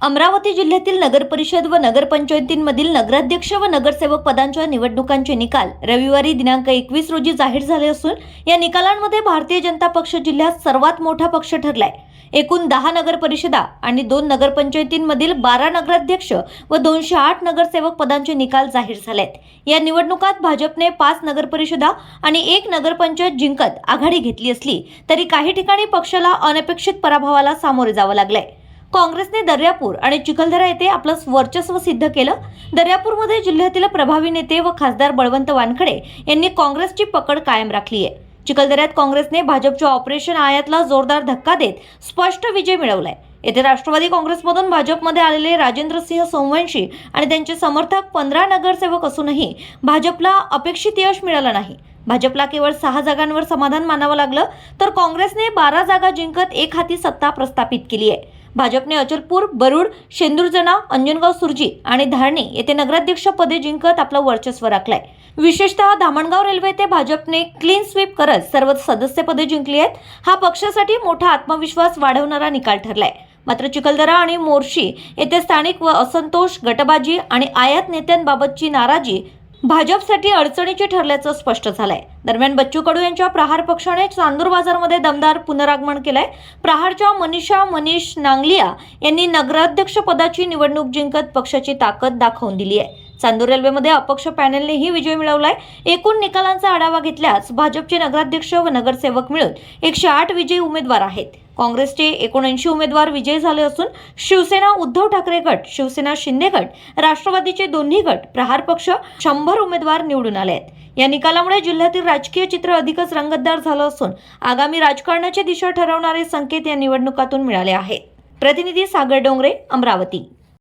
अमरावती जिल्ह्यातील नगर परिषद व नगरपंचायतींमधील नगराध्यक्ष व नगरसेवक पदांच्या निवडणुकांचे निकाल रविवारी दिनांक एकवीस रोजी जाहीर झाले असून या निकालांमध्ये भारतीय जनता पक्ष जिल्ह्यात सर्वात मोठा पक्ष ठरलाय. एकूण दहा नगर परिषदा आणि दोन नगरपंचायतींमधील बारा नगराध्यक्ष व दोनशे आठ नगरसेवक पदांचे निकाल जाहीर झालेत. या निवडणुकात भाजपने पाच नगरपरिषदा आणि एक नगरपंचायत जिंकत आघाडी घेतली असली तरी काही ठिकाणी पक्षाला अनपेक्षित पराभवाला सामोरे जावं लागलंय. काँग्रेसने दर्यापूर आणि चिखलदरा येथे आपलं वर्चस्व सिद्ध केलं. दर्यापूरमध्ये जिल्ह्यातील प्रभावी नेते व खासदार बळवंत वानखडे यांनी काँग्रेसची पकड कायम राखली आहे. चिखलदऱ्यात काँग्रेसने भाजपच्या ऑपरेशन आयातला जोरदार धक्का देत स्पष्ट विजय मिळवलाय. येथे राष्ट्रवादी काँग्रेसमधून भाजपमध्ये आलेले राजेंद्र सिंह सोमवंशी आणि त्यांचे समर्थक पंधरा नगरसेवक असूनही भाजपला अपेक्षित यश मिळालं नाही. भाजपला केवळ सहा जागांवर समाधान मानावं लागलं तर काँग्रेसने बारा जागा जिंकत एक हाती सत्ता प्रस्थापित केली आहे. भाजपने अचलपूर बरुड शेंदूरजना अंजनगाव सुरजी आणि धारणी येथे नगराध्यक्ष पदे जिंकत आपलं वर्चस्व राखलंय. विशेषतः धामणगाव रेल्वे येथे भाजपने क्लीन स्वीप करत सर्व सदस्यपदे जिंकली आहेत. हा पक्षासाठी मोठा आत्मविश्वास वाढवणारा निकाल ठरलाय. मात्र चिखलदरा आणि मोर्शी येथे स्थानिक व असंतोष गटबाजी आणि आयात नेत्यांबाबतची नाराजी भाजपसाठी अडचणीची ठरल्याचं स्पष्ट झालंय. दरम्यान बच्चू कडू यांच्या प्रहार पक्षाने चांदूर बाजारमध्ये दमदार पुनरागमन केलंय. प्रहारच्या मनीषा मनीष नांगलिया यांनी नगराध्यक्ष पदाची निवडणूक जिंकत पक्षाची ताकद दाखवून दिली आहे चांदूर रेल्वेमध्ये अपक्ष पॅनेलनेही विजय मिळवलाय. एकूण निकालांचा आढावा घेतल्यास भाजपचे नगराध्यक्ष व नगरसेवक मिळून एकशे आठ विजयी उमेदवार आहेत. काँग्रेसचे एकोणऐंशी उमेदवार विजयी झाले असून शिवसेना उद्धव ठाकरे गट शिवसेना शिंदे गट राष्ट्रवादीचे दोन्ही गट प्रहार पक्ष शंभर उमेदवार निवडून आले आहेत. या निकालामुळे जिल्ह्यातील राजकीय चित्र अधिकच रंगतदार झालं असून आगामी राजकारणाची दिशा ठरवणारे संकेत या निवडणुकातून मिळाले आहेत. प्रतिनिधी सागर डोंगरे अमरावती.